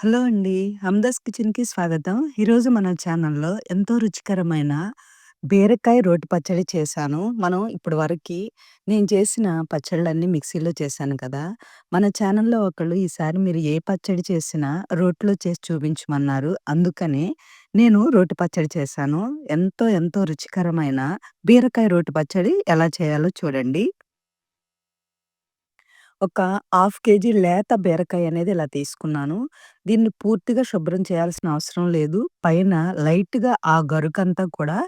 Hello అండి. హమ్దాస్ కిచెన్‌కి స్వాగతం. ఈరోజు మన ఛానల్‌లో ఎంతో రుచికరమైన బీరకాయ రోటి పచ్చడి చేశాను. మనం ఇప్పటి వరకి నేను చేసిన పచ్చళ్ళన్నీ మిక్సీలో చేశాను కదా! మన ఛానల్‌లో ఒకళ్ళు ఈసారి మీరు ఏ పచ్చడి చేసినా రోట్లో చేసి చూపించమన్నారు. అందుకనే నేను రోటి పచ్చడి చేశాను. ఎంతో ఎంతో రుచికరమైన బీరకాయ రోటి పచ్చడి ఎలా చేయాలో చూడండి. ఒక హాఫ్ కేజీ లేత బీరకాయ అనేది ఇలా తీసుకున్నాను. దీన్ని పూర్తిగా శుభ్రం చేయాల్సిన అవసరం లేదు. పైన లైట్‌గా ఆ గరుకంతా కూడా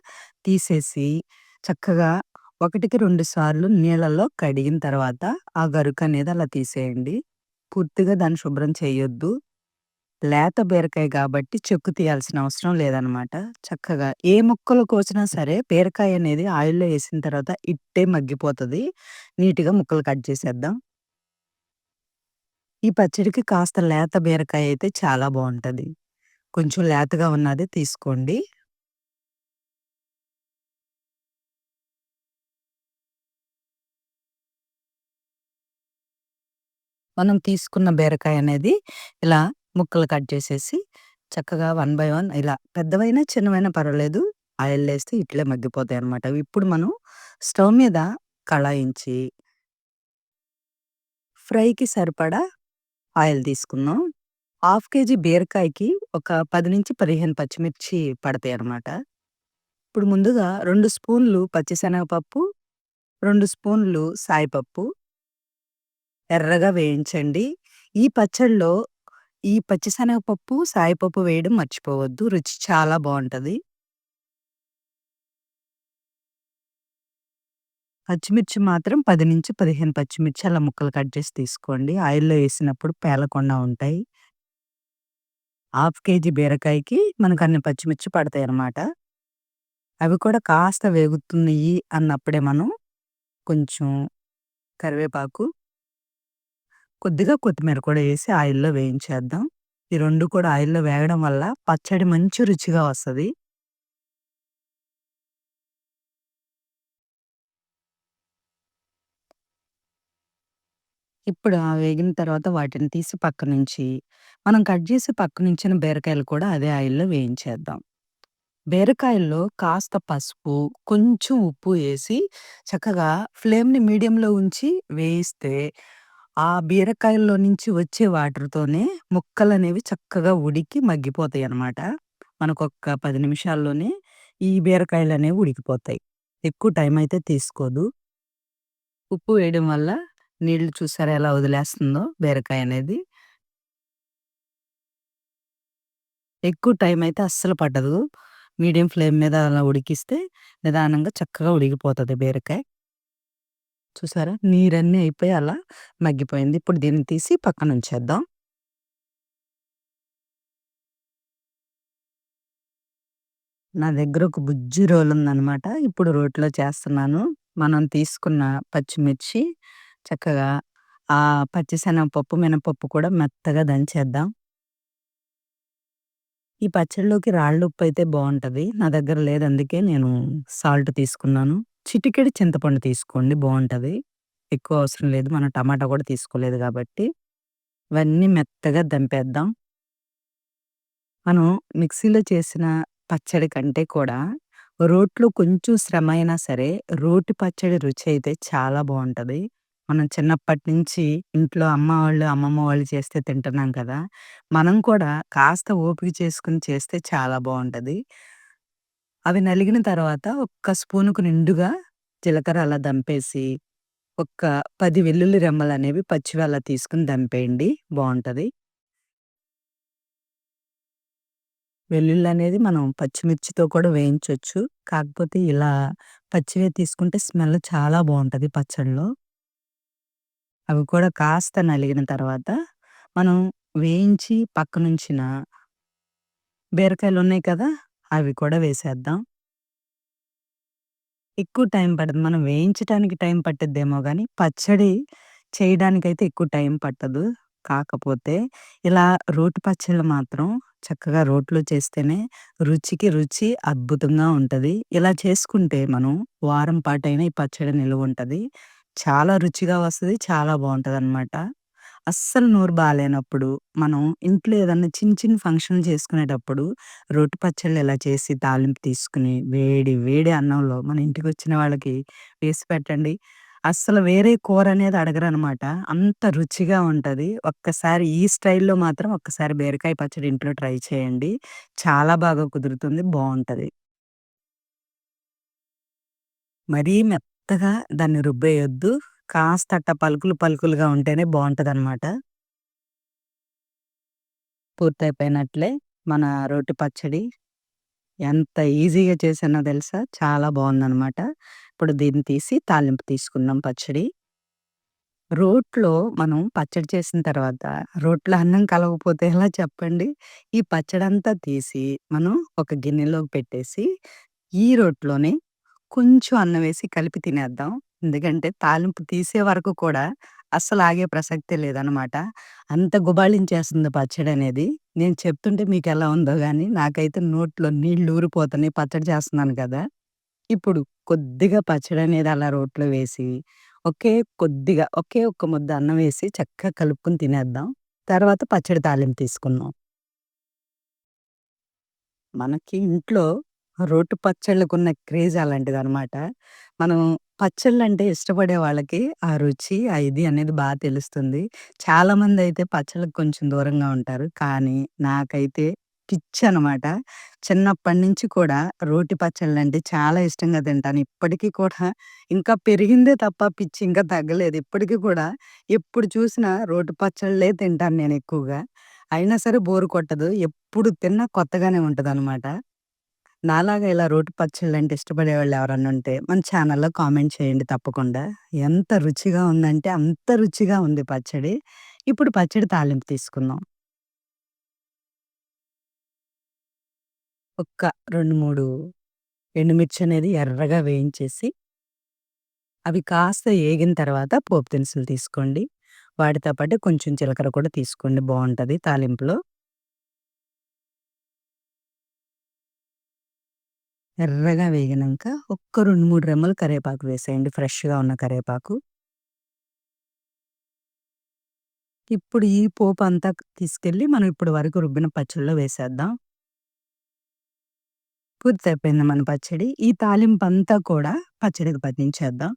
తీసేసి, చక్కగా ఒకటికి 2 సార్లు నీళ్ళలో కడిగిన తర్వాత ఆ గరుకనేది అలా తీసేయండి. పూర్తిగా దాన్ని శుభ్రం చేయొద్దు. లేత బీరకాయ కాబట్టి చెక్కు తీయాల్సిన అవసరం లేదనమాట. చక్కగా ఏ ముక్కలు కోసినా సరే బీరకాయ అనేది ఆయిల్‌లో ఏసిన తర్వాత ఇట్టే మగ్గిపోతది. నీట్‌గా ముక్కలు కట్ చేసేద్దాం. ఈ పచ్చడికి కాస్త లేత బీరకాయ అయితే చాలా బాగుంటుంది కొంచెం లేతగా ఉన్నది తీసుకోండి. మనం తీసుకున్న బీరకాయ అనేది ఇలా ముక్కలు కట్ చేసేసి, చక్కగా వన్ బై వన్ ఇలా పెద్దవైనా, చిన్నవైనా పర్వాలేదు. ఆయిల్ వేస్తే ఇట్లే మగ్గిపోతాయి అనమాట ఇప్పుడు మనం స్టవ్ మీద కళాయించి ఫ్రైకి సరిపడా ఆయిల్ తీసుకుందాం. హాఫ్ కేజీ బీరకాయకి ఒక 10-15 పచ్చిమిర్చి పడతాయన్నమాట. ఇప్పుడు ముందుగా 2 స్పూన్లు పచ్చిశనగపప్పు, 2 స్పూన్లు సాయిపప్పు ఎర్రగా వేయించండి. ఈ పచ్చడిలో ఈ పచ్చిశనగపప్పు, సాయిపప్పు వేయడం మర్చిపోవద్దు. రుచి చాలా బావుంటది. పచ్చిమిర్చి మాత్రం 10-15 పచ్చిమిర్చి అలా ముక్కలు కట్ చేసి తీసుకోండి. ఆయిల్‌లో ఏసినప్పుడు పేలకుండా ఉంటాయి. హాఫ్ కేజీ బీరకాయకి మనకు అన్ని పచ్చిమిర్చి పడతాయన్నమాట. అవి కూడా కాస్త వేగుతున్నాయి అన్నప్పుడే మనం కొంచెం కరివేపాకు కొద్దిగా కొత్తిమీర కూడా ఏసి ఆయిల్‌లో వేయించేద్దాం. ఈ 2 కూడా ఆయిల్‌లో వేగడం వల్ల పచ్చడి మంచి రుచిగా వస్తది. ఇప్పుడు ఆ వేగిన తర్వాత వాటిని తీసి పక్కనుంచి, మనం కట్ చేసి పక్కనుంచిన బీరకాయలు కూడా అదే ఆయిల్‌లో వేయించేద్దాం. బీరకాయల్లో కాస్త పసుపు, కొంచెం ఉప్పు ఏసి చక్కగా ఫ్లేమ్‌ని మీడియంలో ఉంచి వేయిస్తే, ఆ బీరకాయల్లో నుంచి వచ్చే వాటర్‌తోనే ముక్కలనేవి చక్కగా ఉడికి మగ్గిపోతాయన్నమాట. మనకొక్క 10 నిమిషాల్లోనే ఈ బీరకాయలనేవి ఉడికిపోతాయి. ఎక్కువ టైం అయితే తీసుకోదు. ఉప్పు వేయడం వల్ల నీళ్ళు చూసారా ఎలా వదిలేస్తుందో బీరకాయ అనేది. ఎక్కువ టైం అయితే అస్సలు పడ్డదు మీడియం ఫ్లేమ్ మీద అలా ఉడికిస్తే నిదానంగా చక్కగా ఉడిగిపోతుంది బీరకాయ. చూసారా? నీరన్నీ అయిపోయి అలా మగ్గిపోయింది. ఇప్పుడు దీన్ని తీసి పక్కన ఉంచేద్దాం నా దగ్గర ఒక బుజ్జి రోలుందనమాట. ఇప్పుడు రోట్లో చేస్తున్నాను. మనం తీసుకున్న పచ్చిమిర్చి చక్కగా ఆ పచ్చిశనగపప్పు, మినపప్పు కూడా మెత్తగా దంచేద్దాం. ఈ పచ్చడిలోకి రాళ్ళుప్పయితే బావుంటది. నా దగ్గర లేదు అందుకే నేను సాల్ట్ తీసుకున్నాను. చిటికెడు చింతపండు తీసుకోండి బావుంటది. ఎక్కువ అవసరం లేదు. మనం టమాటా కూడా తీసుకోలేదు కాబట్టి. ఇవన్నీ మెత్తగా దంపేద్దాం. మనం మిక్సీలో చేసిన పచ్చడి కంటే కూడా రోట్లో కొంచెం శ్రమ అయినా సరే రోటి పచ్చడి రుచి అయితే చాలా బావుంటది. మనం చిన్నప్పటి నుంచి ఇంట్లో అమ్మ వాళ్ళు, అమ్మమ్మ వాళ్ళు చేస్తే తింటున్నాం కదా! మనం కూడా కాస్త ఓపిక చేసుకొని చేస్తే చాలా బావుంటది. అవి నలిగిన తర్వాత ఒక్క స్పూనుకు నిండుగా జీలకర్ర అలా దంపేసి, ఒక్క 10 వెల్లుల్లి రెమ్మలనేవి పచ్చివి అలా తీసుకొని దంపేయండి బావుంటది. వెల్లుల్లనేది మనం పచ్చిమిర్చితో కూడా వేయించొచ్చు. కాకపోతే ఇలా పచ్చివే తీసుకుంటే స్మెల్ చాలా బావుంటది పచ్చడిలో. అవి కూడా కాస్త నలిగిన తర్వాత, మనం వేయించి పక్కనుంచిన బీరకాయలున్నాయి కదా! అవి కూడా వేసేద్దాం. ఎక్కువ టైం పడదు. మనం వేయించటానికి టైం పట్టిద్దేమో గానీ, పచ్చడి చేయడానికైతే ఎక్కువ టైం పట్టదు. కాకపోతే ఇలా రోటి పచ్చళ్ళు మాత్రం చక్కగా రోట్లో చేస్తేనే రుచికి రుచి అద్భుతంగా ఉంటది. ఇలా చేసుకుంటే మనం వారం పాటైనా ఈ పచ్చడి నిలువుంటది. చాలా రుచిగా వస్తది. చాలా బావుంటదనమాట. అస్సలు నోరు బాలేనప్పుడు, మనం ఇంట్లో ఏదన్నా చిన్న చిన్న ఫంక్షన్‌లు చేసుకునేటప్పుడు రొట్టె పచ్చళ్ళు ఇలా చేసి తాలింపు తీసుకొని, వేడి వేడి అన్నంలో మన ఇంటికొచ్చిన వాళ్ళకి వేసి పెట్టండి. అస్సలు వేరే కూరనేది అడగరనమాట. అంత రుచిగా ఉంటది. ఒక్కసారి ఈ స్టైల్‌లో మాత్రం ఒక్కసారి బీరకాయ పచ్చడి ఇంట్లో ట్రై చేయండి. చాలా బాగా కుదురుతుంది. బావుంటది. మరీ మెత్తగా దాన్ని రుబ్బేయొద్దు. కాస్త అట్ట పలుకులు పలుకులుగా ఉంటేనే బాగుంటుంది అనమాట పూర్తయిపోయినట్లే మన రోటి పచ్చడి. ఎంత ఈజీగా చేసానో తెలుసా? చాలా బాగుందనమాట ఇప్పుడు దీన్ని తీసి తాలింపు తీసుకుందాం పచ్చడి. రోట్లో మనం పచ్చడి చేసిన తర్వాత, రోట్లో అన్నం కలవకపోతే ఎలా చెప్పండి? ఈ పచ్చడంతా తీసి, మనం ఒక గిన్నెలోకి పెట్టేసి, ఈ రోట్లోనే కొంచెం అన్నం వేసి కలిపి తినేద్దాం. ఎందుకంటే తాలింపు తీసే వరకు కూడా అస్సలు ఆగే ప్రసక్తే లేదనమాట. అంత గుబాళించేస్తుంది పచ్చడనేది. నేను చెప్తుంటే మీకెలా ఉందో కానీ నాకైతే నోట్లో నీళ్ళు ఊరిపోతున్నాయి పచ్చడి చేస్తున్నాను కదా! ఇప్పుడు కొద్దిగా పచ్చడనేది అలా రోట్లో వేసి, ఒకే కొద్దిగా ఒకే ఒక్క ముద్ద అన్నం వేసి చక్కగా కలుపుకొని తినేద్దాం. తర్వాత పచ్చడి తాలింపు తీసుకుందాం. మనకి ఇంట్లో రోటి పచ్చళ్ళకున్న క్రేజ్ అలాంటిదనమాట. మనం పచ్చళ్ళంటే ఇష్టపడే వాళ్ళకి ఆ రుచి, ఆ ఇది అనేది బా తెలుస్తుంది. చాలామందయితే పచ్చళ్ళకి కొంచెం దూరంగా ఉంటారు. కానీ నాకైతే పిచ్చనమాట. చిన్నప్పటి నుంచి కూడా రోటి పచ్చళ్ళంటే చాలా ఇష్టంగా తింటాను. ఇప్పటికి కూడా ఇంకా పెరిగిందే తప్ప పిచ్చి ఇంకా తగ్గలేదు. ఇప్పటికి కూడా ఎప్పుడు చూసినా రోటి పచ్చళ్ళే తింటాను నేనెక్కువగా. అయినా సరే బోర్ కొట్టదు. ఎప్పుడు తిన్నా కొత్తగానే ఉంటదనమాట. నాలాగా ఇలా రోటి పచ్చళ్ళంటే ఇష్టపడేవాళ్ళు ఎవరన్నా ఉంటే మన ఛానల్‌లో కామెంట్ చేయండి తప్పకుండా. ఎంత రుచిగా ఉందంటే అంత రుచిగా ఉంది పచ్చడి. ఇప్పుడు పచ్చడి తాలింపు తీసుకుందాం. ఒక్క 2, 3 ఎండుమిర్చి అనేది ఎర్రగా వేయించేసి, అవి కాస్త ఏగిన తర్వాత పోపు దినుసులు తీసుకోండి. వాటితో పాటు కొంచెం జీలకర్ర కూడా తీసుకోండి బావుంటది తాలింపులో. ఎర్రగా వేగినాక ఒక్క 2, 3 రెమ్మలు కరివేపాకు వేసేయండి. ఫ్రెష్‌గా ఉన్న కరివేపాకు. ఇప్పుడు ఈ పోపు అంతా తీసుకెళ్ళి మనం ఇప్పుడు వరకు రుబ్బిన పచ్చడిలో వేసేద్దాం. పూర్తయిపోయింది మన పచ్చడి. ఈ తాలింపు అంతా కూడా పచ్చడికి పట్టించేద్దాం.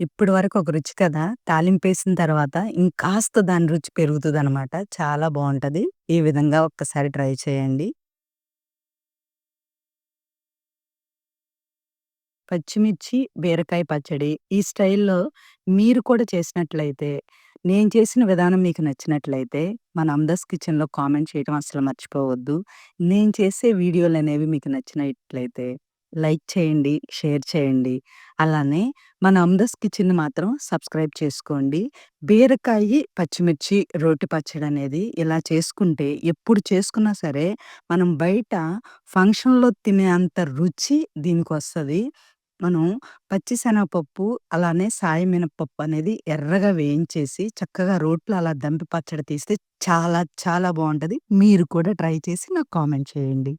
ఇప్పటి వరకు ఒక రుచి కదా! తాలింపేసిన తర్వాత ఇంకాస్త దాని రుచి పెరుగుతదనమాట. చాలా బావుంటది. ఈ విధంగా ఒక్కసారి ట్రై చేయండి. పచ్చిమిర్చి, బీరకాయ పచ్చడి ఈ స్టైల్‌లో మీరు కూడా చేసినట్లయితే, నేను చేసిన విధానం మీకు నచ్చినట్లయితే, మన అమ్దాస్ కిచెన్‌లో కామెంట్ చేయడం అస్సలు మర్చిపోవద్దు. నేను చేసే వీడియోలనేవి మీకు నచ్చినట్లయితే లైక్ చేయండి, షేర్ చేయండి. అలానే మన అమ్దాస్ కిచెన్‌ని మాత్రం సబ్స్క్రైబ్ చేసుకోండి. బీరకాయి, పచ్చిమిర్చి రోటి పచ్చడనేది ఇలా చేసుకుంటే ఎప్పుడు చేసుకున్నా సరే, మనం బయట ఫంక్షన్‌లో తినే అంత రుచి దీనికొస్తది. మనం పచ్చి శనగపప్పు, అలానే సాయి మినపప్పు అనేది ఎర్రగా వేయించేసి, చక్కగా రోట్లో అలా దంపి పచ్చడి తీస్తే చాలా చాలా బావుంటది. మీరు కూడా ట్రై చేసి నాకు కామెంట్ చేయండి.